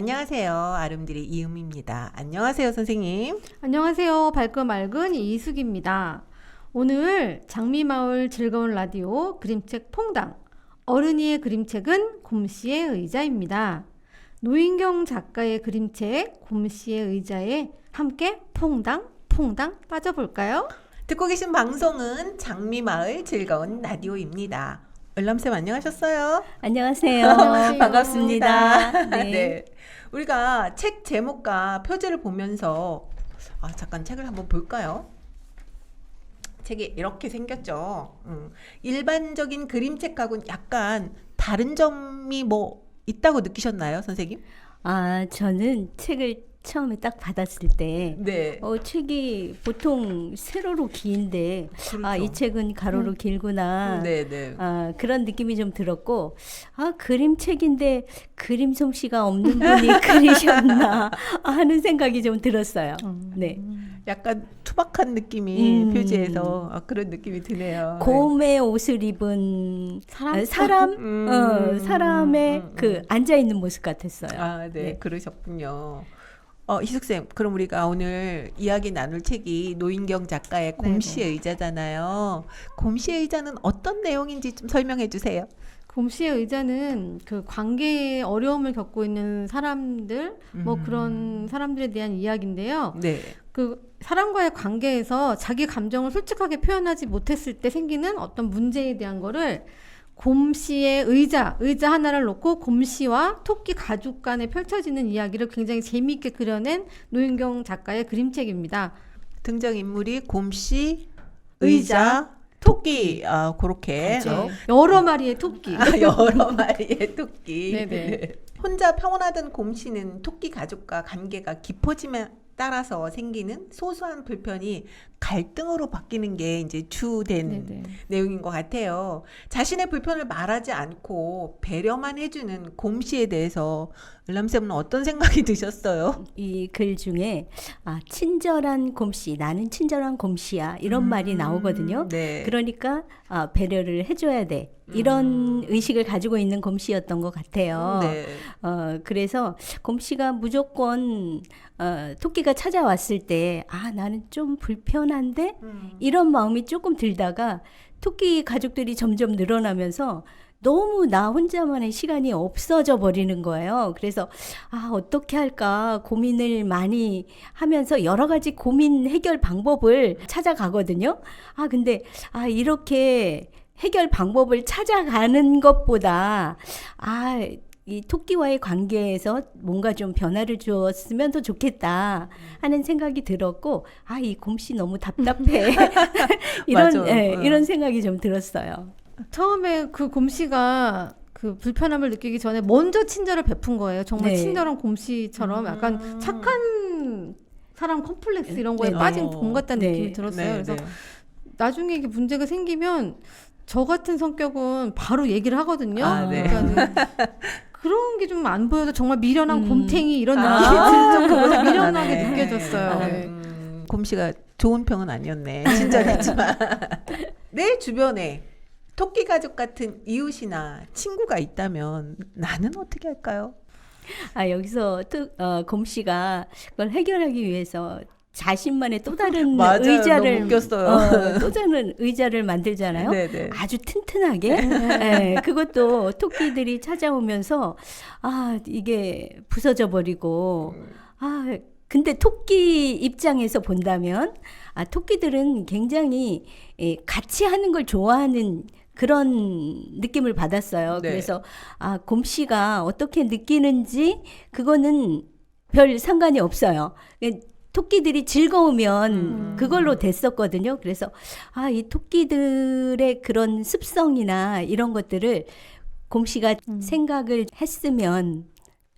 안녕하세요. 아름드리 이음입니다. 안녕하세요, 선생님. 안녕하세요. 밝고 맑은 이수기입니다. 오늘 장미마을 즐거운 라디오 그림책 퐁당 어른이의 그림책은 곰씨의 의자입니다. 노인경 작가의 그림책 곰씨의 의자에 함께 퐁당 퐁당 빠져볼까요? 듣고 계신 방송은 장미마을 즐거운 라디오입니다. 을람쌤 안녕하셨어요? 안녕하세요. 안녕하세요. 반갑습니다. 네. 우리가 책 제목과 표지를 보면서 아, 잠깐 책을 한번 볼까요? 책이 이렇게 생겼죠. 음, 일반적인 그림책하고는 약간 다른 점이 뭐 있다고 느끼셨나요, 선생님? 아, 저는 책을 처음에 딱 받았을 때, 네. 어, 책이 보통 세로로 긴데, 아, 이 책은 가로로 길구나. 네, 네. 아, 그런 느낌이 좀 들었고, 아, 그림책인데 그림 솜씨가 없는 분이 그리셨나 하는 생각이 좀 들었어요. 네. 약간 투박한 느낌이 음. 표지에서 아, 그런 느낌이 드네요. 곰의 옷을 입은 사람? 아, 사람, 음. 어, 사람의 음, 음, 그 음. 앉아 있는 모습 같았어요. 아, 네, 네. 그러셨군요. 어, 희숙쌤, 그럼 우리가 오늘 이야기 나눌 책이 노인경 작가의 곰씨의 의자잖아요. 곰씨의 의자는 어떤 내용인지 좀 설명해 주세요. 곰씨의 의자는 그 관계에 어려움을 겪고 있는 사람들 뭐 음. 그런 사람들에 대한 이야기인데요. 네. 그 사람과의 관계에서 자기 감정을 솔직하게 표현하지 못했을 때 생기는 어떤 문제에 대한 거를 곰씨의 의자, 의자 하나를 놓고 곰씨와 토끼 가죽 간에 펼쳐지는 이야기를 굉장히 재미있게 그려낸 노인경 작가의 그림책입니다. 등장 인물이 곰씨, 의자, 토끼. 아, 그렇게. 가족. 어. 여러 마리의 토끼. 아, 여러 마리의 토끼. 네네. 혼자 평온하던 곰씨는 토끼 가족과 관계가 깊어짐에 따라서 생기는 소소한 불편이 갈등으로 바뀌는 게 이제 주된 네네. 내용인 것 같아요. 자신의 불편을 말하지 않고 배려만 해주는 곰씨에 대해서 을람쌤은 어떤 생각이 드셨어요? 이 글 중에 아 친절한 곰씨 나는 친절한 곰씨야 이런 말이 나오거든요. 네. 그러니까 아, 배려를 해줘야 돼 이런 의식을 가지고 있는 곰씨였던 것 같아요. 음. 네. 어 그래서 곰씨가 무조건 어, 토끼가 찾아왔을 때 아 나는 좀 불편한데 음. 이런 마음이 조금 들다가 토끼 가족들이 점점 늘어나면서 너무 나 혼자만의 시간이 없어져 버리는 거예요. 그래서 아, 어떻게 할까 고민을 많이 하면서 여러 가지 고민 해결 방법을 찾아가거든요. 아, 근데 아, 이렇게 해결 방법을 찾아가는 것보다 아, 이 토끼와의 관계에서 뭔가 좀 변화를 주었으면 더 좋겠다 하는 생각이 들었고 아 이 곰씨 너무 답답해 이런. 예, 응. 이런 생각이 좀 들었어요. 처음에 그 곰씨가 그 불편함을 느끼기 전에 먼저 친절을 베푼 거예요. 정말 네. 친절한 곰씨처럼 약간 음. 착한 사람 컴플렉스 이런 거에 네. 빠진 어. 곰 같다는 네. 느낌이 들었어요. 네, 그래서 네. 나중에 이게 문제가 생기면 저 같은 성격은 바로 얘기를 하거든요. 아, 네. 그러니까는 그런 게 좀 안 보여서 정말 미련한 음. 곰탱이 이런 아. 느낌이 들 미련하게 네. 느껴졌어요. 아, 네. 음, 곰 씨가 좋은 평은 아니었네. 친절했지만. 내 주변에 토끼 가족 같은 이웃이나 친구가 있다면 나는 어떻게 할까요? 아 여기서 또 어, 곰 씨가 그걸 해결하기 위해서 자신만의 또 다른 맞아요. 의자를. 어, 또 다른 의자를 만들잖아요. 네네. 아주 튼튼하게 예, 그것도 토끼들이 찾아오면서 아 이게 부서져 버리고 아 근데 토끼 입장에서 본다면 아 토끼들은 굉장히 예, 같이 하는 걸 좋아하는 그런 느낌을 받았어요. 네. 그래서 아 곰씨가 어떻게 느끼는지 그거는 별 상관이 없어요. 예, 토끼들이 즐거우면 음. 그걸로 됐었거든요. 그래서 아, 이 토끼들의 그런 습성이나 이런 것들을 곰씨가 음. 생각을 했으면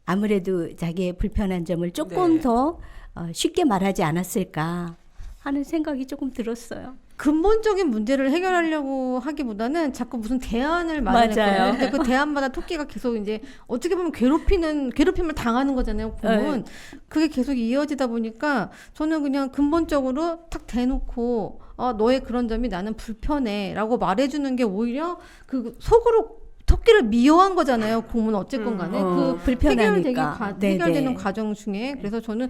아무래도 자기의 불편한 점을 조금 네. 더 어, 쉽게 말하지 않았을까 하는 생각이 조금 들었어요. 근본적인 문제를 해결하려고 하기보다는 자꾸 무슨 대안을 마련했거든요. 맞아요. 근데 그 대안마다 토끼가 계속 이제 어떻게 보면 괴롭히는 괴롭힘을 당하는 거잖아요. 곰은 그게 계속 이어지다 보니까 저는 그냥 근본적으로 탁 대놓고 아 너의 그런 점이 나는 불편해라고 말해주는 게 오히려 그 속으로 토끼를 미워한 거잖아요. 곰은 어쨌건 간에 어, 그 불편하니까. 해결되기 과, 네네. 해결되는 과정 중에 그래서 저는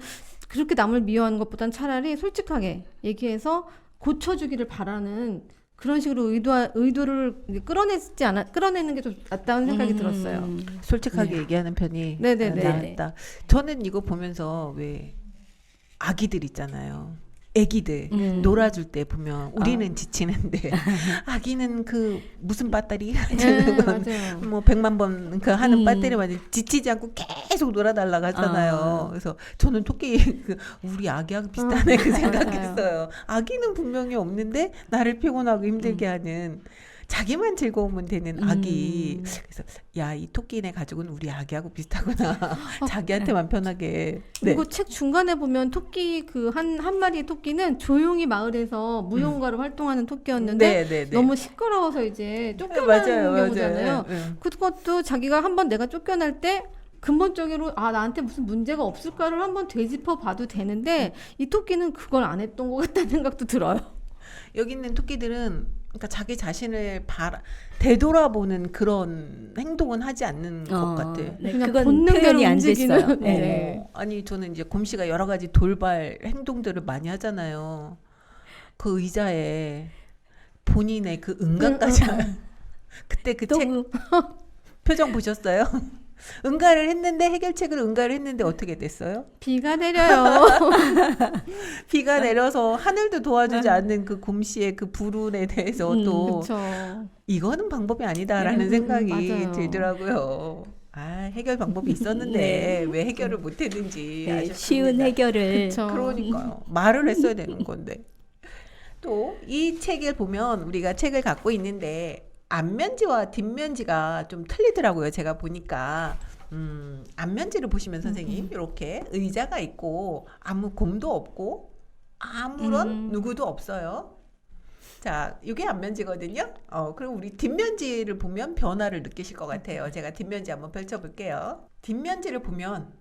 그렇게 남을 미워하는 것보단 차라리 솔직하게 얘기해서 고쳐주기를 바라는 그런 식으로 의도 의도를 끌어내지 않아 끌어내는 게 좀 낫다는 생각이 음. 들었어요. 솔직하게 네. 얘기하는 편이 네네네. 낫다. 저는 이거 보면서 왜 아기들 있잖아요. 애기들 음. 놀아줄 때 보면 우리는 아. 지치는데 아기는 그 무슨 배터리 네, 맞아요. 뭐 백만 번 그 하는 음. 배터리 맞이 지치지 않고 계속 놀아달라고 하잖아요. 아. 그래서 저는 토끼 그 우리 아기하고 비슷하네 그 아, 생각했어요. 아기는 분명히 없는데 나를 피곤하고 힘들게 하는 자기만 즐거우면 되는 아기. 음. 그래서 야 이 토끼네 가족은 우리 아기하고 비슷하구나. 자기한테만 편하게. 네. 그리고 책 중간에 보면 토끼 그 한한 마리의 토끼는 조용히 마을에서 무용가로 활동하는 토끼였는데 네, 네, 네. 너무 시끄러워서 이제 네, 쫓겨나는 경우잖아요. 그것도 자기가 한번 내가 쫓겨날 때 근본적으로 아 나한테 무슨 문제가 없을까를 한번 되짚어 봐도 되는데 이 토끼는 그걸 안 했던 것 같다는 생각도 들어요. 여기 있는 토끼들은 그러니까 자기 자신을 바라, 되돌아보는 그런 행동은 하지 않는 것 어, 같아. 네, 그냥 그건 본능대로 안 됐어요. 네. 네. 어, 아니 저는 이제 곰 씨가 여러 가지 돌발 행동들을 많이 하잖아요. 그 의자에 본인의 그 응가까지 하- 그때 그또책 그- 표정 보셨어요? 응가를 했는데 해결책을 응가를 했는데 어떻게 됐어요? 비가 내려요. 비가 내려서 하늘도 도와주지 않는 그 곰씨의 그 불운에 대해서 음, 또 그렇죠. 이거는 방법이 아니다라는 음, 생각이 맞아요. 들더라고요. 아 해결 방법이 있었는데 왜 해결을 못했는지 네, 아쉽습니다. 쉬운 해결을 그렇죠. 그러니까요. 말을 했어야 되는 건데. 또 이 책을 보면 우리가 책을 갖고 있는데 앞면지와 뒷면지가 좀 틀리더라고요. 제가 보니까. 음, 앞면지를 보시면 선생님 이렇게 의자가 있고 아무 곰도 없고 아무런 음. 누구도 없어요. 자, 이게 앞면지거든요. 어, 그럼 우리 뒷면지를 보면 변화를 느끼실 것 같아요. 제가 뒷면지 한번 펼쳐볼게요. 뒷면지를 보면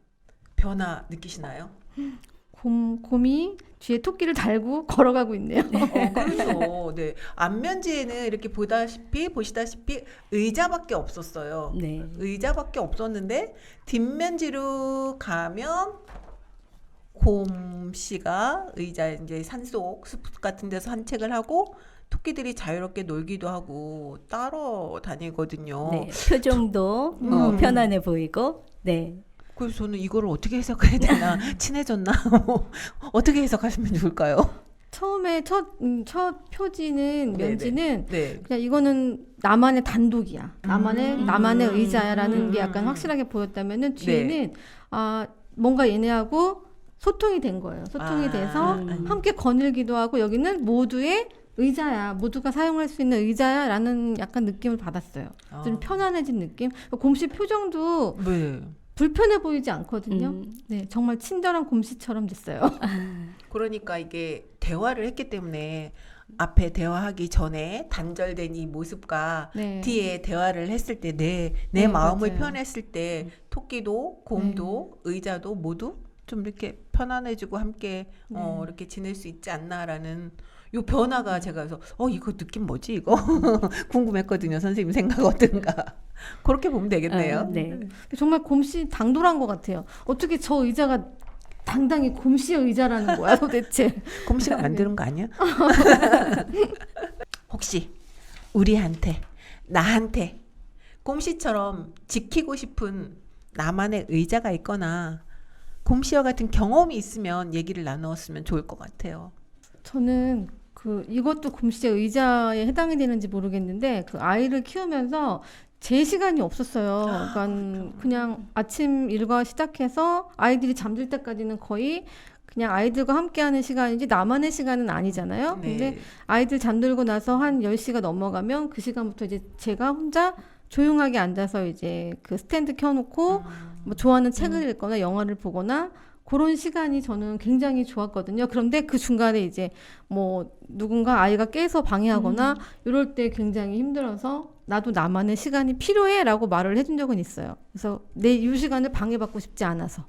변화 느끼시나요? 곰 곰이 뒤에 토끼를 달고 걸어가고 있네요. 어, 그렇죠. 네. 앞면지에는 이렇게 보다시피 보시다시피 의자밖에 없었어요. 네. 의자밖에 없었는데 뒷면지로 가면 곰 씨가 의자 이제 산속 숲 같은 데서 산책을 하고 토끼들이 자유롭게 놀기도 하고 따라 다니거든요. 네. 표정도 어, 음. 편안해 보이고 네. 그래서 저는 이거를 어떻게 해석해야 되나 친해졌나 뭐 어떻게 해석하시면 좋을까요? 처음에 첫, 음, 첫 표지는 네네. 면지는 네. 그냥 이거는 나만의 단독이야. 나만의 음. 나만의 음. 의자야라는 게 약간 음. 확실하게 보였다면은 네. 뒤에는 아 뭔가 얘네하고 소통이 된 거예요. 소통이 아, 돼서 음. 함께 거닐기도 하고 여기는 모두의 의자야. 모두가 사용할 수 있는 의자야라는 약간 느낌을 받았어요. 좀 아. 편안해진 느낌. 곰씨 표정도 네. 불편해 보이지 않거든요. 음. 네, 정말 친절한 곰씨처럼 됐어요. 그러니까 이게 대화를 했기 때문에 앞에 대화하기 전에 단절된 이 모습과 네. 뒤에 대화를 했을 때 내내 네, 마음을 맞아요. 표현했을 때 토끼도 곰도 의자도 모두 좀 이렇게 편안해지고 함께 어 네. 이렇게 지낼 수 있지 않나라는 요 변화가 제가 그래서 어 이거 느낌 뭐지 이거 궁금했거든요 선생님 생각 어떤가 그렇게 보면 되겠네요. 아, 네. 정말 곰씨 당돌한 것 같아요. 어떻게 저 의자가 당당히 곰씨의 의자라는 거야 도대체. 곰씨가 만드는 거 아니야? 혹시 우리한테 나한테 곰씨처럼 지키고 싶은 나만의 의자가 있거나 곰씨와 같은 경험이 있으면 얘기를 나누었으면 좋을 것 같아요. 저는 그 이것도 곰씨의 의자에 해당이 되는지 모르겠는데 그 아이를 키우면서 제 시간이 없었어요. 그러니까 그냥 아침 일과 시작해서 아이들이 잠들 때까지는 거의 그냥 아이들과 함께하는 시간이지 나만의 시간은 아니잖아요. 네. 근데 아이들 잠들고 나서 한 10시가 넘어가면 그 시간부터 이제 제가 혼자 조용하게 앉아서 이제 그 스탠드 켜놓고 뭐 좋아하는 책을 읽거나 영화를 보거나 그런 시간이 저는 굉장히 좋았거든요. 그런데 그 중간에 이제 뭐 누군가 아이가 깨서 방해하거나 이럴 때 굉장히 힘들어서 나도 나만의 시간이 필요해 라고 말을 해준 적은 있어요. 그래서 내 이 시간을 방해받고 싶지 않아서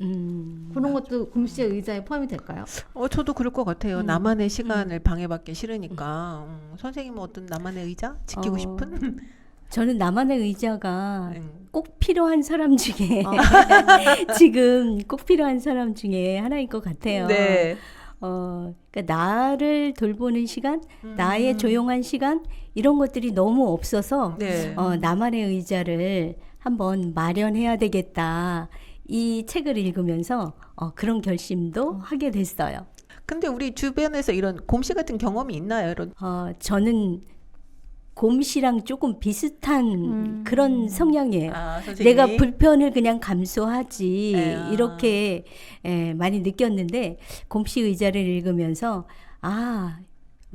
음. 그런 것도 곰 씨의 의자에 포함이 될까요? 어 저도 그럴 것 같아요. 음. 나만의 시간을 방해받기 싫으니까 음, 선생님은 어떤 나만의 의자 지키고 어. 싶은 저는 나만의 의자가 음. 꼭 필요한 사람 중에 어. 지금 꼭 필요한 사람 중에 하나인 것 같아요. 네. 어, 그러니까 나를 돌보는 시간, 음. 나의 조용한 시간 이런 것들이 너무 없어서 네. 어, 나만의 의자를 한번 마련해야 되겠다. 이 책을 읽으면서 어, 그런 결심도 하게 됐어요. 근데 우리 주변에서 이런 곰씨 같은 경험이 있나요? 이런 어, 저는 곰씨랑 조금 비슷한 음. 그런 성향이에요. 아, 내가 불편을 그냥 감수하지 네. 이렇게 에, 많이 느꼈는데 곰씨 의자를 읽으면서 아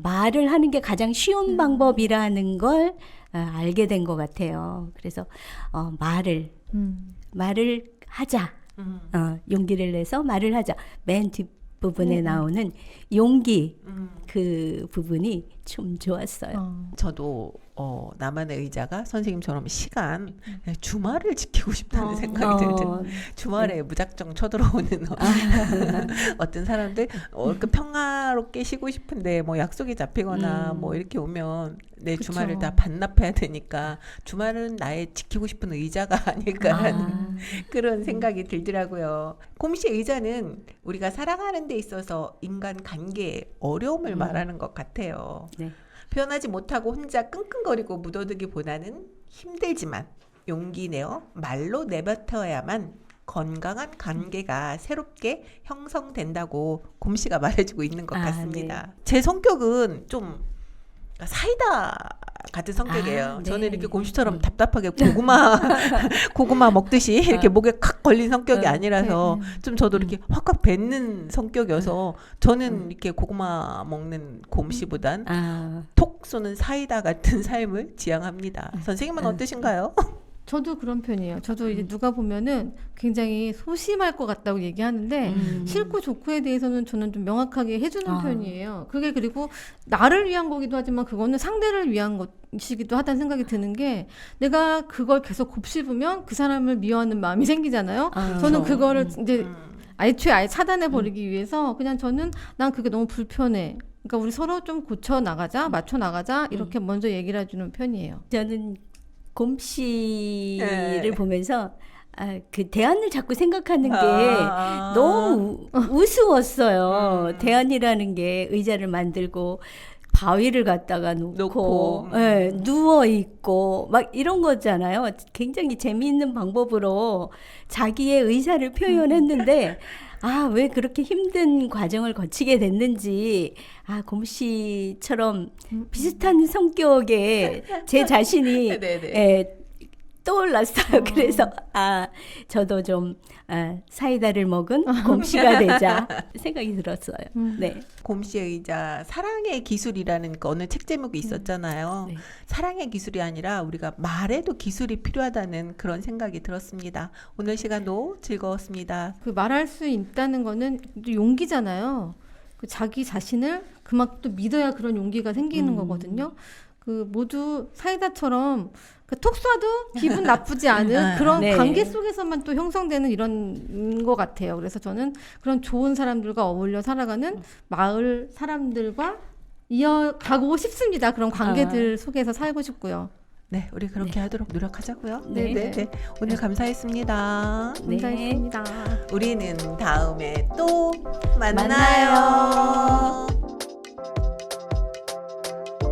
말을 하는 게 가장 쉬운 방법이라는 걸 아, 알게 된 것 같아요. 그래서 어, 말을 음. 말을 하자 음, 어, 용기를 내서 말을 하자 맨 뒷부분에 음. 나오는 용기 음. 그 부분이 좀 좋았어요. 어. 저도 어, 나만의 의자가 선생님처럼 시간 주말을 지키고 싶다는 어. 생각이 어, 들죠. 주말에 무작정 쳐들어오는 어, 떤 사람들 어, 그 평화롭게 쉬고 싶은데 뭐 약속이 잡히거나 음. 뭐 이렇게 오면 내 그쵸. 주말을 다 반납해야 되니까 주말은 나의 지키고 싶은 의자가 아닐까라는 아, 그런 생각이 들더라고요. 곰씨 의자는 우리가 살아가는 데 있어서 인간 관계의 어려움을 음. 말하는 것 같아요. 네. 표현하지 못하고 혼자 끙끙거리고 묻어두기보다는 힘들지만 용기 내어 말로 내뱉어야만 건강한 관계가 새롭게 형성된다고 곰씨가 말해주고 있는 것 아, 같습니다. 제 성격은 좀 사이다 같은 성격이에요. 아, 네. 저는 이렇게 곰씨처럼 음. 답답하게 고구마 고구마 먹듯이 이렇게 어. 목에 칵 걸린 성격이 어, 아니라서 네, 좀 저도 이렇게 확확 뱉는 성격이어서 저는 음. 이렇게 고구마 먹는 곰씨보단 아, 톡 쏘는 사이다 같은 삶을 지향합니다. 네. 선생님은 음. 어떠신가요? 저도 그런 편이에요. 저도 이제 음. 누가 보면은 굉장히 소심할 것 같다고 얘기하는데 음. 싫고 좋고에 대해서는 저는 좀 명확하게 해주는 아. 편이에요. 그게 그리고 나를 위한 거기도 하지만 그거는 상대를 위한 것이기도 하다는 생각이 드는 게 내가 그걸 계속 곱씹으면 그 사람을 미워하는 마음이 생기잖아요. 아, 저는 그렇죠. 그거를 음. 이제 음. 애초에 아예 차단해 버리기 위해서 그냥 저는 난 그게 너무 불편해. 그러니까 우리 서로 좀 고쳐 나가자, 맞춰 나가자 이렇게 먼저 얘기를 해주는 편이에요. 저는 곰 씨를 네. 보면서 아, 그 대안을 자꾸 생각하는 게 아. 너무 우- 우스웠어요. 음. 대안이라는 게 의자를 만들고 바위를 갖다가 놓고, 놓고, 음. 예, 누워 있고 막 이런 거잖아요. 굉장히 재미있는 방법으로 자기의 의사를 표현했는데 아, 왜 그렇게 힘든 과정을 거치게 됐는지 아, 곰 씨처럼 비슷한 성격의 제 자신이 네네. 예, 떠올랐어요. 어. 그래서 아 저도 좀 아, 사이다를 먹은 곰씨가 되자 생각이 들었어요. 음. 네. 곰씨 의자 사랑의 기술이라는 그 어느 책 제목이 있었잖아요. 네. 사랑의 기술이 아니라 우리가 말에도 기술이 필요하다는 그런 생각이 들었습니다. 오늘 시간도 즐거웠습니다. 그 말할 수 있다는 거는 또 용기잖아요. 그 자기 자신을 그만큼 또 믿어야 그런 용기가 생기는 음. 거거든요. 그 모두 사이다처럼 그톡 쏴도 기분 나쁘지 않은 아, 그런 네. 관계 속에서만 또 형성되는 이런 것 같아요. 그래서 저는 그런 좋은 사람들과 어울려 살아가는 마을 사람들과 이어가고 싶습니다. 그런 관계들 속에서 살고 싶고요. 네, 우리 그렇게 하도록 노력하자고요. 네. 네, 네. 오늘 감사했습니다. 네. 감사했습니다. 우리는 다음에 또 만나요. 만나요.